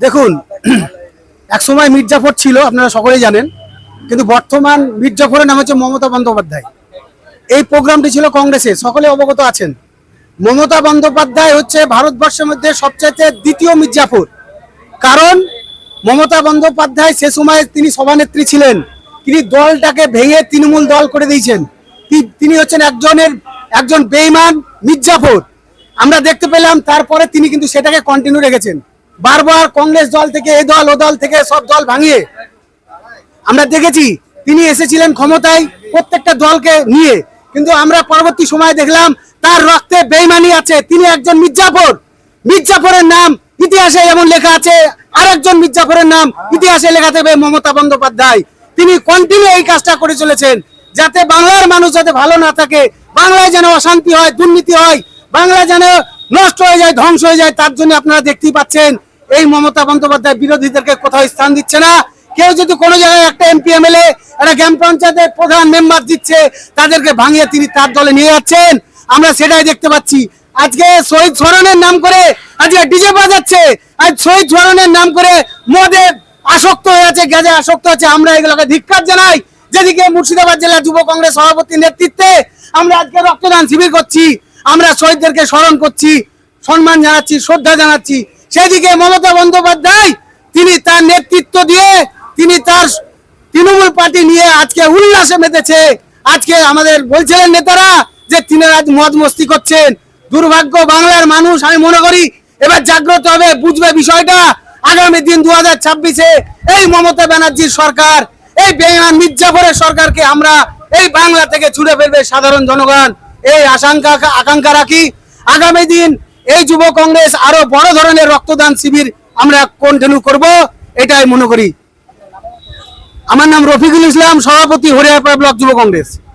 দেখুন, এক সময় মির্জাফর ছিল, আপনারা সকলেই জানেন, কিন্তু বর্তমান মির্জাফরের নাম হচ্ছে মমতা বন্দ্যোপাধ্যায়। এই প্রোগ্রামটি ছিল কংগ্রেসের সকলে অবগত আছেন। মমতা বন্দ্যোপাধ্যায় হচ্ছে ভারতবর্ষের মধ্যে সবচাইতে দ্বিতীয় মির্জাফর। কারণ, মমতা বন্দ্যোপাধ্যায় সে সময় তিনি সভানেত্রী ছিলেন। তিনি দলটাকে ভেঙে তৃণমূল দল করে দিয়েছেন। তিনি হচ্ছেন একজনের, একজন বেইমান মির্জাফর। আমরা দেখতে পেলাম তারপরে তিনি কিন্তু সেটাকে কন্টিনিউ রেখেছেন। বারবার কংগ্রেস দল থেকে এ দল, ও দল থেকে সব দল ভাঙিয়ে। আমরা দেখেছি, তিনি এসেছিলেন ক্ষমতায় প্রত্যেকটা দলকে নিয়ে। কিন্তু আমরা পরবর্তী সময় দেখলাম, তার রক্তে বেইমানি আছে। তিনি একজন মির্জাফর। মির্জাফরের নাম ইতিহাসে এমন লেখা আছে, আরেকজন মির্জাফরের নাম ইতিহাসে লেখা থাকবে মমতা বন্দ্যোপাধ্যায়। তিনি কন্টিনিউ এই কাজটা করে চলেছেন, যাতে বাংলার মানুষ যাতে ভালো না থাকে, বাংলায় যেন অশান্তি হয়, দুর্নীতি হয় বাংলা যেন নষ্ট হয়ে যায়, ধ্বংস হয়ে যায়, তার জন্য আপনারা দেখতেই পাচ্ছেন, এই মমতা বন্দ্যোপাধ্যায় বিরোধীদেরকে কোথাও স্থান দিচ্ছে না। কেউ যদি কোনো জায়গায় একটা এমপি, এমএলএ, একটা গ্রাম পঞ্চায়েতের প্রধান মেম্বার দিচ্ছে, তাদেরকে ভাঙিয়ে তিনি তার দলে নিয়ে যাচ্ছেন। আমরা সেটাই দেখতে পাচ্ছি। আজকে শহীদ স্মরণের নাম করে আজকে ডিজে বাজাচ্ছে। আজ শহীদ স্মরণের নাম করে মদে আসক্ত হয়ে আছে, গ্যাজে আসক্ত আছে আমরা এগুলোকে ধিক্কার জানাই। যেদিকে মুর্শিদাবাদ জেলা যুব কংগ্রেস সভাপতির নেতৃত্বে আমরা আজকে রক্তদান শিবির করছি। আমরা শহীদদেরকে স্মরণ করছি, সম্মান জানাচ্ছি, শ্রদ্ধা জানাচ্ছি। সেদিকে মমতা বন্দ্যোপাধ্যায়, তিনি তার নেতৃত্ব দিয়ে তিনি তার তৃণমূল পার্টি নিয়ে আজকে উল্লাসে মেতেছে আজকে আমাদের বলছিলেন নেতারা যে তিনি আজ মদ মস্তি করছেন। দুর্ভাগ্য বাংলার মানুষ, আমি মনে করি, এবার জাগ্রত হবে, বুঝবে বিষয়টা। আগামী দিন দু হাজার ছাব্বিশে এই মমতা ব্যানার্জির সরকার, এই বেয়ান মির্জাফরের সরকারকে আমরা এই বাংলা থেকে ছুড়ে ফেলবে সাধারণ জনগণ। এই আশঙ্কা আকাঙ্ক্ষা রাখি। আগামী দিন এই যুব কংগ্রেস আরও বড় ধরনের রক্তদান শিবির আমরা কন্টিনিউ করব, এটাই মনে করি। আমার নাম রফিকুল ইসলাম, সভাপতি হরিয়ারপাড়া ব্লক যুব কংগ্রেস।